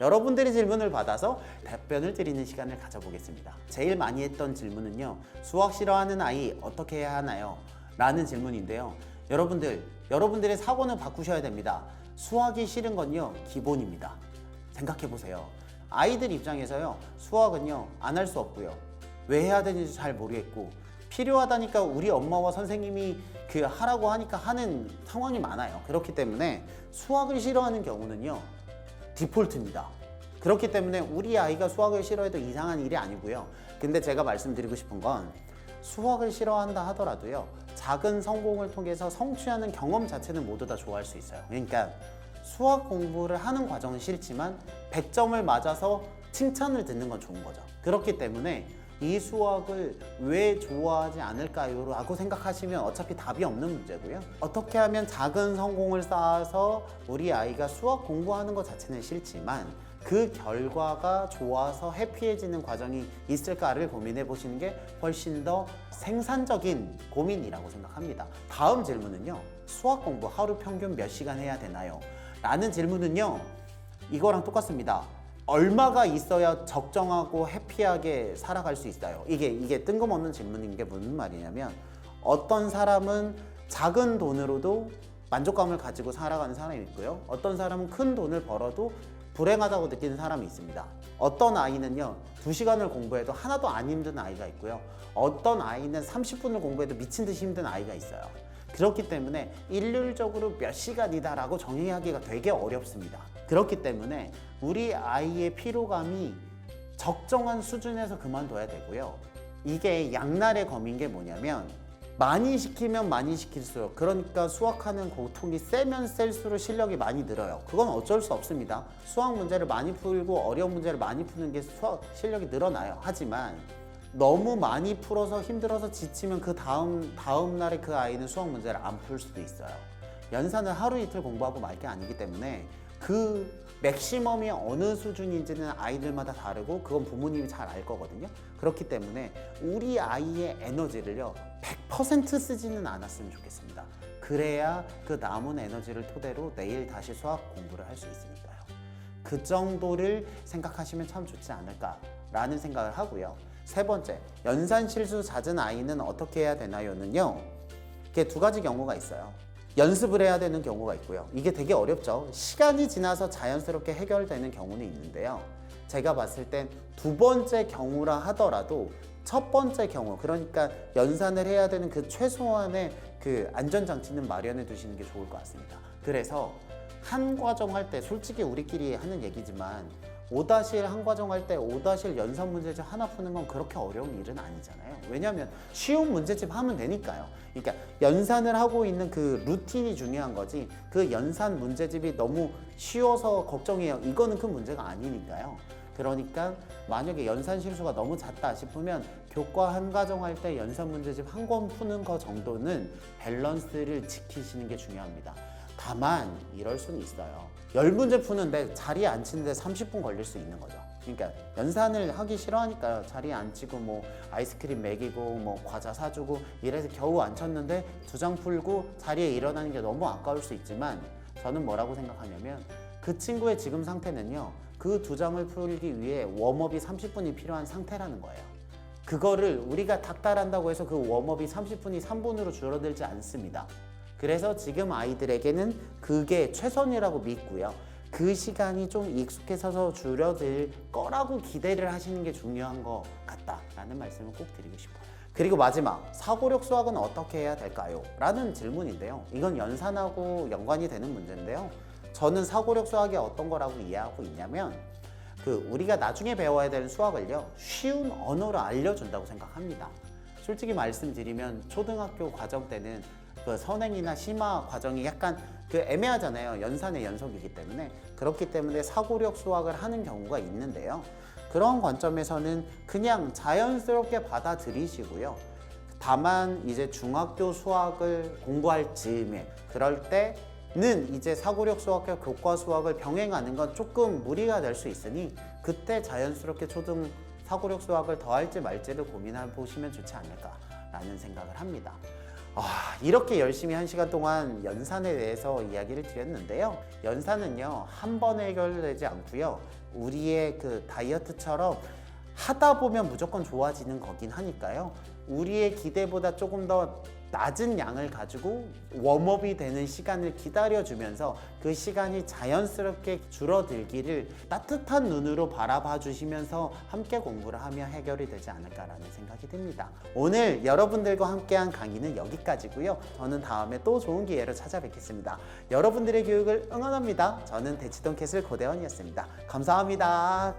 여러분들의 질문을 받아서 답변을 드리는 시간을 가져보겠습니다. 제일 많이 했던 질문은요. 수학 싫어하는 아이 어떻게 해야 하나요? 라는 질문인데요. 여러분들, 여러분들의 사고는 바꾸셔야 됩니다. 수학이 싫은 건요. 기본입니다. 생각해 보세요. 아이들 입장에서요. 수학은요. 안 할 수 없고요. 왜 해야 되는지 잘 모르겠고 필요하다니까 우리 엄마와 선생님이 그 하라고 하니까 하는 상황이 많아요. 그렇기 때문에 수학을 싫어하는 경우는요. 디폴트입니다. 그렇기 때문에 우리 아이가 수학을 싫어해도 이상한 일이 아니고요. 근데 제가 말씀드리고 싶은 건 수학을 싫어한다 하더라도요. 작은 성공을 통해서 성취하는 경험 자체는 모두 다 좋아할 수 있어요. 그러니까 수학 공부를 하는 과정은 싫지만 100점을 맞아서 칭찬을 듣는 건 좋은 거죠. 그렇기 때문에 이 수학을 왜 좋아하지 않을까요? 라고 생각하시면 어차피 답이 없는 문제고요. 어떻게 하면 작은 성공을 쌓아서 우리 아이가 수학 공부하는 것 자체는 싫지만 그 결과가 좋아서 해피해지는 과정이 있을까를 고민해 보시는 게 훨씬 더 생산적인 고민이라고 생각합니다. 다음 질문은요. 수학 공부 하루 평균 몇 시간 해야 되나요? 라는 질문은요. 이거랑 똑같습니다. 얼마가 있어야 적정하고 해피하게 살아갈 수 있어요? 이게 이게 뜬금없는 질문인 게 무슨 말이냐면 어떤 사람은 작은 돈으로도 만족감을 가지고 살아가는 사람이 있고요. 어떤 사람은 큰 돈을 벌어도 불행하다고 느끼는 사람이 있습니다. 어떤 아이는요, 2시간을 공부해도 하나도 안 힘든 아이가 있고요. 어떤 아이는 30분을 공부해도 미친 듯이 힘든 아이가 있어요. 그렇기 때문에 일률적으로 몇 시간이다라고 정의하기가 되게 어렵습니다. 그렇기 때문에 우리 아이의 피로감이 적정한 수준에서 그만둬야 되고요. 이게 양날의 검인 게 뭐냐면 많이 시키면 많이 시킬수록 그러니까 수학하는 고통이 세면 셀수록 실력이 많이 늘어요. 그건 어쩔 수 없습니다. 수학 문제를 많이 풀고 어려운 문제를 많이 푸는 게 수학 실력이 늘어나요. 하지만 너무 많이 풀어서 힘들어서 지치면 그 다음 다음 날에 그 아이는 수학 문제를 안 풀 수도 있어요. 연산을 하루 이틀 공부하고 말 게 아니기 때문에 그 맥시멈이 어느 수준인지는 아이들마다 다르고 그건 부모님이 잘 알 거거든요. 그렇기 때문에 우리 아이의 에너지를요 100% 쓰지는 않았으면 좋겠습니다. 그래야 그 남은 에너지를 토대로 내일 다시 수학 공부를 할 수 있으니까요. 그 정도를 생각하시면 참 좋지 않을까라는 생각을 하고요. 세 번째, 연산 실수 잦은 아이는 어떻게 해야 되나요?는요. 이게 두 가지 경우가 있어요. 연습을 해야 되는 경우가 있고요. 이게 되게 어렵죠. 시간이 지나서 자연스럽게 해결되는 경우는 있는데요. 제가 봤을 땐 두 번째 경우라 하더라도 첫 번째 경우, 그러니까 연산을 해야 되는 그 최소한의 그 안전장치는 마련해 두시는 게 좋을 것 같습니다. 그래서 한 과정 할 때 솔직히 우리끼리 하는 얘기지만 5다실 한 과정 할 때 5다실 연산 문제집 하나 푸는 건 그렇게 어려운 일은 아니잖아요. 왜냐하면 쉬운 문제집 하면 되니까요. 그러니까 연산을 하고 있는 그 루틴이 중요한 거지 그 연산 문제집이 너무 쉬워서 걱정해요. 이거는 큰 문제가 아니니까요. 그러니까 만약에 연산 실수가 너무 잦다 싶으면 교과 한 과정 할 때 연산 문제집 한 권 푸는 거 정도는 밸런스를 지키시는 게 중요합니다. 다만 이럴 수는 있어요. 열 문제 푸는데 자리에 앉히는데 30분 걸릴 수 있는 거죠. 그러니까 연산을 하기 싫어하니까 자리에 앉히고 뭐 아이스크림 먹이고 뭐 과자 사주고 이래서 겨우 앉혔는데 두 장 풀고 자리에 일어나는 게 너무 아까울 수 있지만 저는 뭐라고 생각하냐면 그 친구의 지금 상태는요 그 두 장을 풀기 위해 웜업이 30분이 필요한 상태라는 거예요. 그거를 우리가 닥달한다고 해서 그 웜업이 30분이 3분으로 줄어들지 않습니다. 그래서 지금 아이들에게는 그게 최선이라고 믿고요. 그 시간이 좀 익숙해져서 줄어들 거라고 기대를 하시는 게 중요한 것 같다라는 말씀을 꼭 드리고 싶어요. 그리고 마지막 사고력 수학은 어떻게 해야 될까요? 라는 질문인데요. 이건 연산하고 연관이 되는 문제인데요. 저는 사고력 수학이 어떤 거라고 이해하고 있냐면 그 우리가 나중에 배워야 되는 수학을요 쉬운 언어로 알려준다고 생각합니다. 솔직히 말씀드리면 초등학교 과정 때는 그 선행이나 심화 과정이 약간 그 애매하잖아요. 연산의 연속이기 때문에 그렇기 때문에 사고력 수학을 하는 경우가 있는데요. 그런 관점에서는 그냥 자연스럽게 받아들이시고요. 다만 이제 중학교 수학을 공부할 즈음에 그럴 때는 이제 사고력 수학과 교과 수학을 병행하는 건 조금 무리가 될 수 있으니 그때 자연스럽게 초등 사고력 수학을 더 할지 말지를 고민해 보시면 좋지 않을까라는 생각을 합니다. 아, 이렇게 열심히 한 시간 동안 연산에 대해서 이야기를 드렸는데요. 연산은요, 한 번에 해결되지 않고요. 우리의 그 다이어트처럼 하다 보면 무조건 좋아지는 거긴 하니까요. 우리의 기대보다 조금 더 낮은 양을 가지고 웜업이 되는 시간을 기다려주면서 그 시간이 자연스럽게 줄어들기를 따뜻한 눈으로 바라봐 주시면서 함께 공부를 하면 해결이 되지 않을까라는 생각이 듭니다. 오늘 여러분들과 함께한 강의는 여기까지고요. 저는 다음에 또 좋은 기회로 찾아뵙겠습니다. 여러분들의 교육을 응원합니다. 저는 대치동 캐슬 고대원이었습니다. 감사합니다.